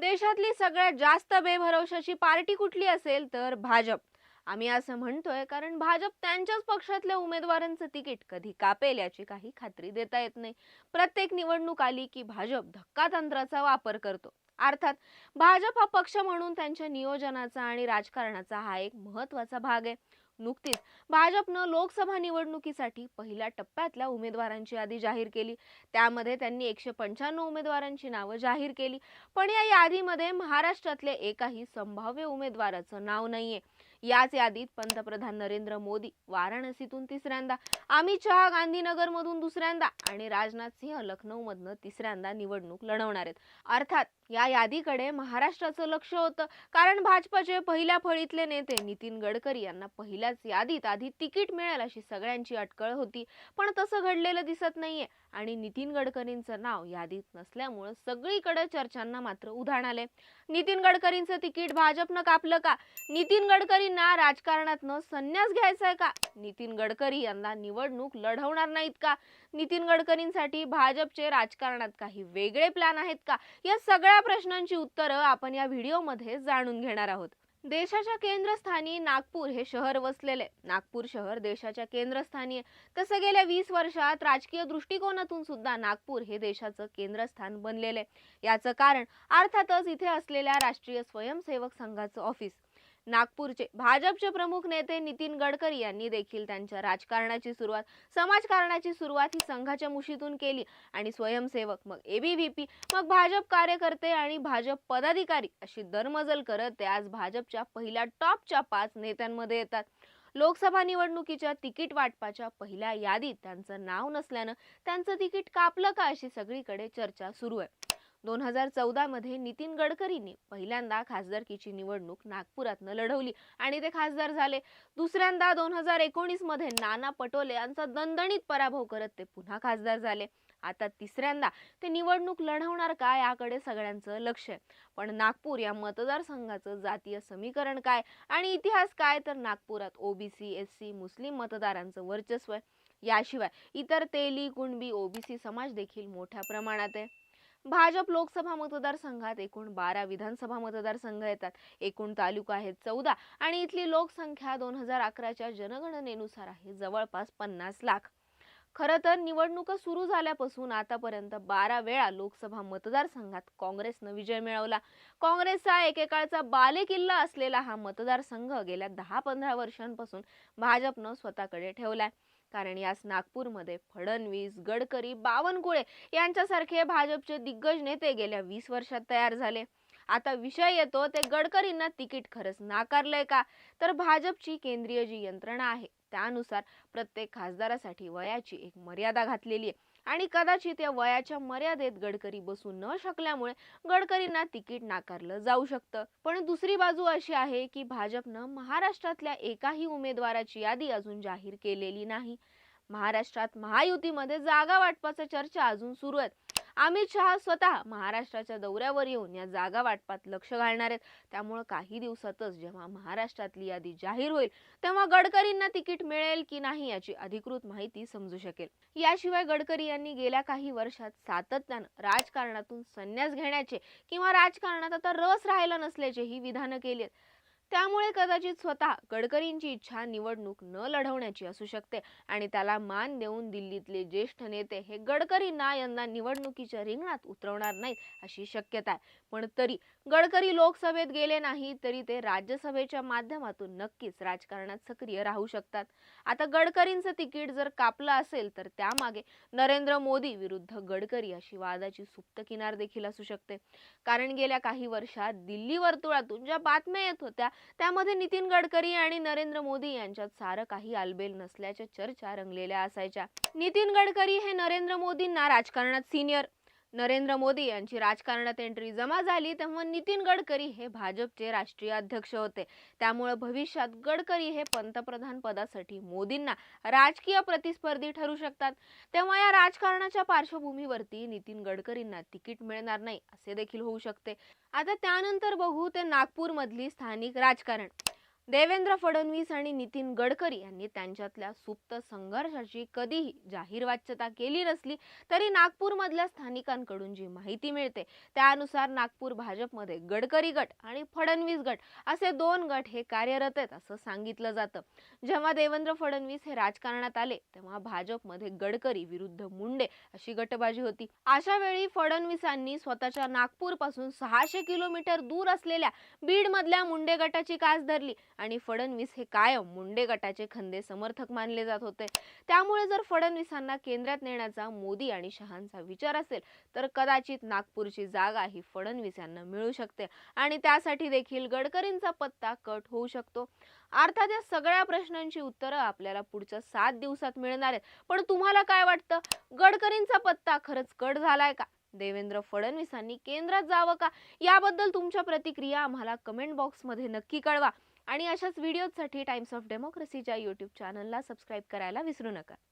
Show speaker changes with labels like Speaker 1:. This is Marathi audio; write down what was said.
Speaker 1: देशातली सगळ्यात जास्त बेभरवशाची पार्टी कुठली असेल तर भाजप. आम्ही असं म्हणतोय कारण भाजप त्यांच्याच पक्षातल्या उमेदवारांचं तिकीट कधी कापेल याची काही खात्री देता येत नाही. प्रत्येक निवडणूक आली की भाजप धक्का तंत्राचा वापर करतो. अर्थात भाजप हा पक्ष म्हणून त्यांच्या नियोजनाचा आणि राजकारणाचा हा एक महत्त्वाचा भाग आहे. नुकतीच भाजपनं लोकसभा निवडणुकीसाठी पहिल्या टप्प्यातल्या उमेदवारांची यादी जाहीर केली. त्यामध्ये त्यांनी एकशे पंच्याण्णव उमेदवारांची नावं जाहीर केली. पण या यादीमध्ये महाराष्ट्रातले एकाही संभाव्य उमेदवाराचं नाव नाहीये. याच यादीत पंतप्रधान नरेंद्र मोदी वाराणसीतून तिसऱ्यांदा अमित शहा गांधीनगरमधून दुसऱ्यांदा आणि राजनाथ सिंह लखनौमधनं तिसऱ्यांदा निवडणूक लढवणार आहेत. अर्थात या यादीकडे महाराष्ट्राचं लक्ष होतं. कारण भाजपचे पहिल्या फळीतले नेते नितीन गडकरी यांना पहिल्या याच यादीत आधी तिकीट मिळेल अशी सगळ्यांची अटकळ होती पण तसं घडलेलं दिसत नाहीये आणि नितीन गडकरींचं नाव यादीत नसल्यामुळं सगळीकडे चर्चांना मात्र उधाण आले नितीन गडकरींचं तिकीट भाजपनं कापलं का? नितीन गडकरींना राजकारणातनं संन्यास घ्यायचा आहे का? नितीन गडकरी यांना निवडणूक लढवणार नाहीत का? नितीन गडकरींसाठी भाजपचे राजकारणात काही वेगळे प्लॅन आहेत का? या सगळ्या प्रश्नांची उत्तरं आपण या व्हिडिओमध्ये जाणून घेणार आहोत. देशाच्या केंद्रस्थानी नागपूर हे शहर वसलेले. नागपूर शहर देशाच्या केंद्रस्थानी आहे. तसं गेल्या वीस वर्षात राजकीय दृष्टिकोनातून सुद्धा नागपूर हे देशाचं केंद्रस्थान बनलेले याचं कारण अर्थातच इथे असलेल्या राष्ट्रीय स्वयंसेवक संघाचं ऑफिस नागपूरचे भाजपचे प्रमुख नेते नितीन गडकरी यांनी देखील त्यांच्या राजकारणाची सुरुवात समाजकारणाची सुरुवात ही संघाच्या मुशीतून केली आणि स्वयंसेवक मग एबीव्हीपी मग भाजप कार्यकर्ते आणि भाजप पदाधिकारी अशी दरमजल करत ते आज भाजपच्या पहिल्या टॉपच्या पाच नेत्यांमध्ये येतात. लोकसभा निवडणुकीच्या तिकीट वाटपाच्या पहिल्या यादीत त्यांचं नाव नसल्यानं त्यांचं तिकीट कापलं का अशी सगळीकडे चर्चा सुरू आहे. दोन हजार चौदामध्ये नितीन गडकरींनी पहिल्यांदा खासदारकीची निवडणूक नागपुरातनं लढवली आणि ते खासदार झाले. दुसऱ्यांदा दोन हजार एकोणीसमध्ये नाना पटोले यांचा दणदणीत पराभव करत ते पुन्हा खासदार झाले. आता तिसऱ्यांदा ते निवडणूक लढवणार का याकडे सगळ्यांचं लक्ष आहे. पण नागपूर या मतदारसंघाचं जातीय समीकरण काय आणि इतिहास काय तर नागपुरात ओबीसी एस सी मुस्लिम मतदारांचं वर्चस्व आहे. याशिवाय इतर तेली कुणबी ओबीसी समाज देखील मोठ्या प्रमाणात आहे. भाजप लोकसभा मतदारसंघात एकूण बारा विधानसभा मतदारसंघ येतात. एकूण तालुका आहेत चौदा आणि इथली लोकसंख्या दोन हजार अकराच्या जनगणनेनुसार आहे जवळपास पन्नास लाख. खरं तर निवडणुका सुरू झाल्यापासून आतापर्यंत बारा वेळा लोकसभा मतदारसंघात काँग्रेसनं विजय मिळवला. काँग्रेसचा एकेकाळचा बालेकिल्ला असलेला हा मतदारसंघ गेल्या दहा पंधरा वर्षांपासून भाजपनं स्वतःकडे ठेवलाय. कारण यास नागपूरमध्ये फडणवीस गडकरी बावनकुळे यांच्यासारखे भाजपचे दिग्गज नेते गेल्या वीस वर्षात तयार झाले. आता विषय येतो ते गडकरींना तिकीट खरंच नाकारलंय का? तर भाजपची केंद्रीय जी यंत्रणा आहे त्यानुसार प्रत्येक खासदारासाठी वयाची एक मर्यादा घातलेली आहे. आणि कदाचित या वयाच्या मर्यादेत गडकरी बसू न शकल्यामुळे गडकरींना तिकीट नाकारलं जाऊ शकतं. पण दुसरी बाजू अशी आहे की भाजपनं महाराष्ट्रातल्या एकाही उमेदवाराची यादी अजून जाहीर केलेली नाही. महाराष्ट्रात महायुतीमध्ये जागा वाटपाच्या चर्चा अजून सुरू आहेत अमित शहा स्वतः महाराष्ट्राच्या दौऱ्यावर येऊन या जागा वाटपात लक्ष घालणार आहेत. त्यामुळे काही दिवसातच जेव्हा महाराष्ट्रातली यादी जाहीर होईल तेव्हा गडकरींना तिकीट मिळेल की नाही याची अधिकृत माहिती समजू शकेल. याशिवाय गडकरी यांनी गेल्या काही वर्षात सातत्यानं राजकारणातून संन्यास घेण्याचे किंवा राजकारणात आता रस राहिला नसल्याचेही विधानं केली आहेत. त्यामुळे कदाचित स्वतः गडकरींची इच्छा निवडणूक न लढवण्याची असू शकते आणि त्याला मान देऊन दिल्लीतले ज्येष्ठ नेते हे गडकरींना यंदा निवडणुकीच्या रिंगणात उतरवणार नाहीत अशी शक्यता आहे. पण तरी गडकरी लोकसभेत गेले नाही तरी ते राज्यसभेच्या माध्यमातून नक्कीच राजकारणात सक्रिय राहू शकतात. आता गडकरींचं तिकीट जर कापलं असेल तर त्यामागे नरेंद्र मोदी विरुद्ध गडकरी अशी वादाची सुप्त किनार देखील असू शकते. कारण गेल्या काही वर्षात दिल्ली वर्तुळातून ज्या बातम्या येत होत्या त्यामध्ये नितीन गडकरी आणि नरेंद्र मोदी यांच्यात सारं काही आलबेल नसल्याच्या चर्चा रंगलेल्या असायच्या. नितीन गडकरी हे नरेंद्र मोदींना राजकारणात सिनियर नरेंद्र मोदी यांची राजकारणात एंट्री जमा झाली तेव्हा नितीन गडकरी हे भाजपचे राष्ट्रीय अध्यक्ष होते. त्यामुळे भविष्यात गडकरी हे पंतप्रधान पदासाठी मोदींना राजकीय प्रतिस्पर्धी ठरू शकतात. तेव्हा या राजकारणाच्या पार्श्वभूमीवरती नितीन गडकरींना तिकीट मिळणार नाही असे देखील होऊ शकते. आता त्यानंतर बघू ते नागपूरमधली स्थानिक राजकारण. देवेंद्र फडणवीस आणि नितीन गडकरी यांनी त्यांच्यातल्या सुप्त संघर्षाची कधीही जाहीर वाच्यता केली नसली तरी नागपूरमधल्या स्थानिकांकडून जी माहिती मिळते त्यानुसार नागपूर भाजपमध्ये गडकरी गट आणि फडणवीस गट असे दोन गट हे कार्यरत आहेत असं सांगितलं जातं. जेव्हा देवेंद्र फडणवीस हे राजकारणात आले तेव्हा भाजपमध्ये गडकरी विरुद्ध मुंडे अशी गटबाजी होती. अशा वेळी फडणवीसांनी स्वतःच्या नागपूरपासून सहाशे किलोमीटर दूर असलेल्या बीड मधल्या मुंडे गटाची कास धरली आणि फडणवीस हे कायम मुंडे गटाचे खंदे समर्थक मानले जात होते. त्यामुळे जर फडणवीसांना केंद्रात नेण्याचा मोदी आणि शहांचा विचार असेल तर कदाचित नागपूरची जागा ही फडणवीस यांना मिळू शकते आणि त्यासाठी देखील गडकरींचा पत्ता कट होऊ शकतो. अर्थात या सगळ्या प्रश्नांची उत्तरं आपल्याला पुढच्या सात दिवसात मिळणार आहेत. पण तुम्हाला काय वाटतं? गडकरींचा पत्ता खरंच कट झालाय का? देवेंद्र फडणवीसांनी केंद्रात जावं का? याबद्दल तुमच्या प्रतिक्रिया आम्हाला कमेंट बॉक्समध्ये नक्की कळवा. आणि अशाच व्हिडिओजसाठी टाइम्स ऑफ डेमोक्रेसीच्या यूट्यूब चॅनलला सबस्क्राईब करायला विसरू नका.